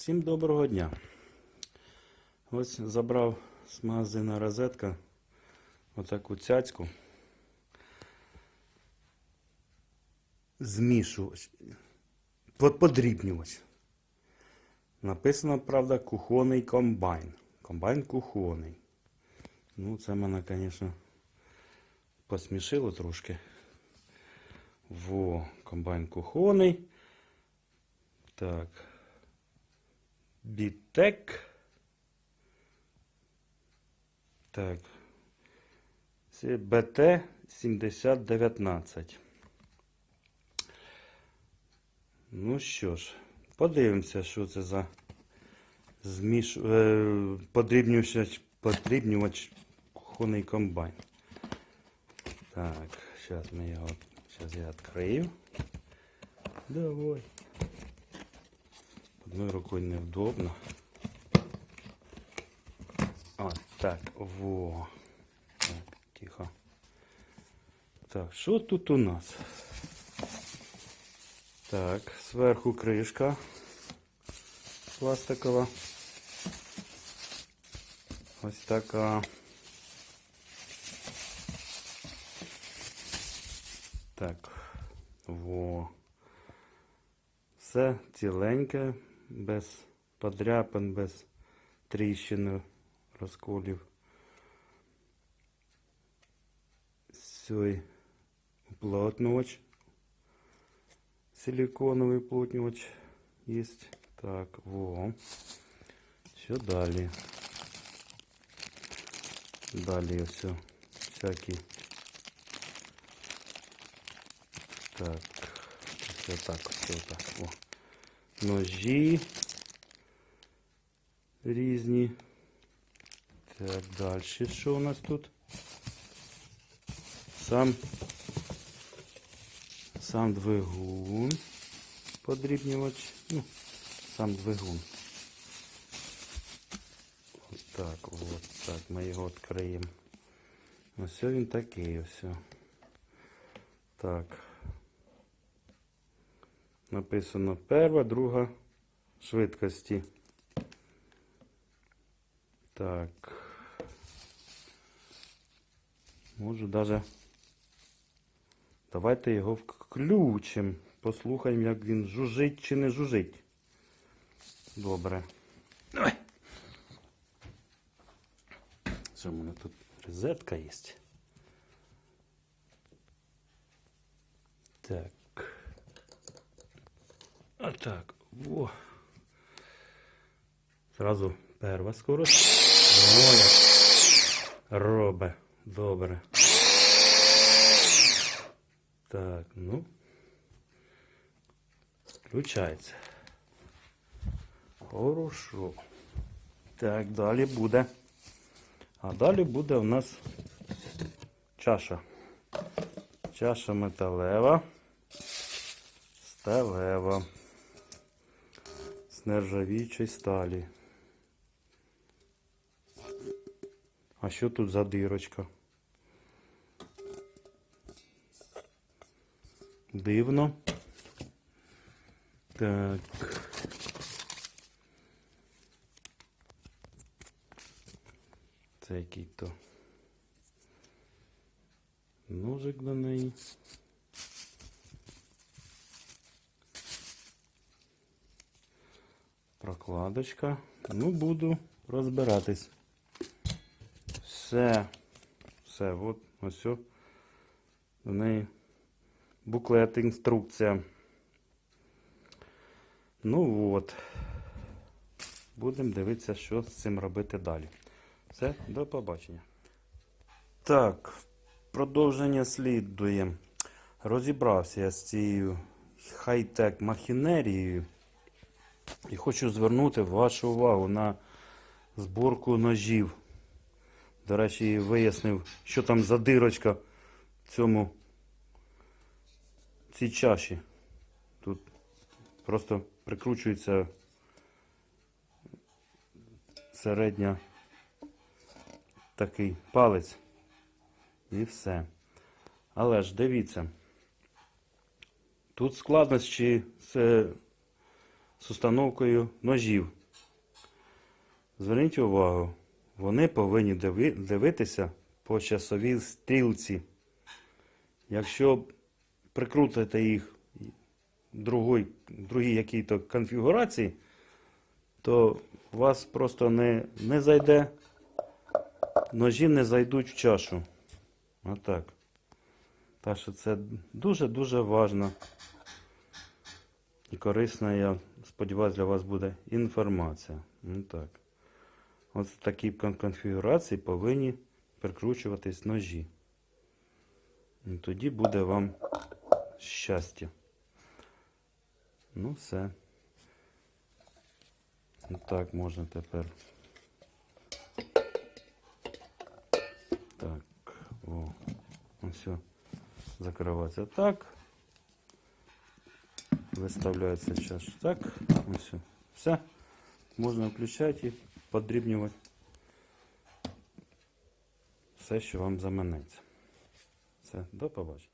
Всім доброго дня. Ось забрав з магазина розетка отаку цяцьку. Змішувач. Под- Подрібнювач. Написано, правда, кухонний комбайн. Комбайн кухонний. Ну, це мене, звісно, посмішило трошки. Во, комбайн кухонний. Так. Бітек. Так. Це БТ 7019. Ну що ж, подивимося, що це за зміш... е, подрібнювач, подрібнювач кухонний комбайн. Так, зараз ми його. Зараз я відкрию. Давай. Одною рукою невдобно. О, так, во. Так, тихо. Так, що тут у нас? Так, зверху кришка пластикова. Ось така. Так, во. Все ціленьке, без подряпин, без тріщин, розколів. Сьой уплотнювач. Силиконовий уплотнювач есть. Так, во. Що далі? Далі все. Всякі. Так. Все так, все так. О. Ножі різні. Так, далі що у нас тут? Сам сам двигун подрібнювач. Ну, сам двигун. Ось так, от так, ми його відкриємо. Ось він такий ось. Так. Написано перша, друга швидкості. Так. Можу даже. Давайте його включимо. Послухаємо, як він жужить чи не жужить. Добре. Ой. Що в мене тут розетка є? Так. А так, во. Зразу перша скорость. О, робе. Добре. Так, ну. Включається. Хорошо. Так, далі буде. А далі буде у нас чаша. Чаша металева. Сталева. З нержавіючої сталі. А що тут за дирочка? Дивно. Так. Це який то ножик до неї. Прокладочка. Ну, буду розбиратись. Все. Все, от ось. все. До неї буклет, інструкція. Ну от. Будемо дивитися, що з цим робити далі. Все, до побачення. Так, продовження слідує. Розібрався я з цією хай-тек махінерією. І хочу звернути вашу увагу на зборку ножів. До речі, вияснив, що там за дирочка в цьому цій чаші. Тут просто прикручується середня такий палець. І все. Але ж дивіться. Тут складнощі з з установкою ножів. Зверніть увагу, вони повинні дивитися по часовій стрілці. Якщо прикрутите їх другої, другій якій-то конфігурації, то у вас просто не, не зайде, ножі не зайдуть в чашу. Отак. Так що це дуже-дуже важна і корисна, я сподіваюся, для вас буде інформація. Ну так. Ось в такій конфігурації повинні прикручуватись ножі. І тоді буде вам щастя. Ну, все. Ну, Так, можна тепер. Так, о, все. Закривається так. Виставляється час так. Ось. Все. Можна включати і подрібнювати все, що вам заманеться. Все, до побачення.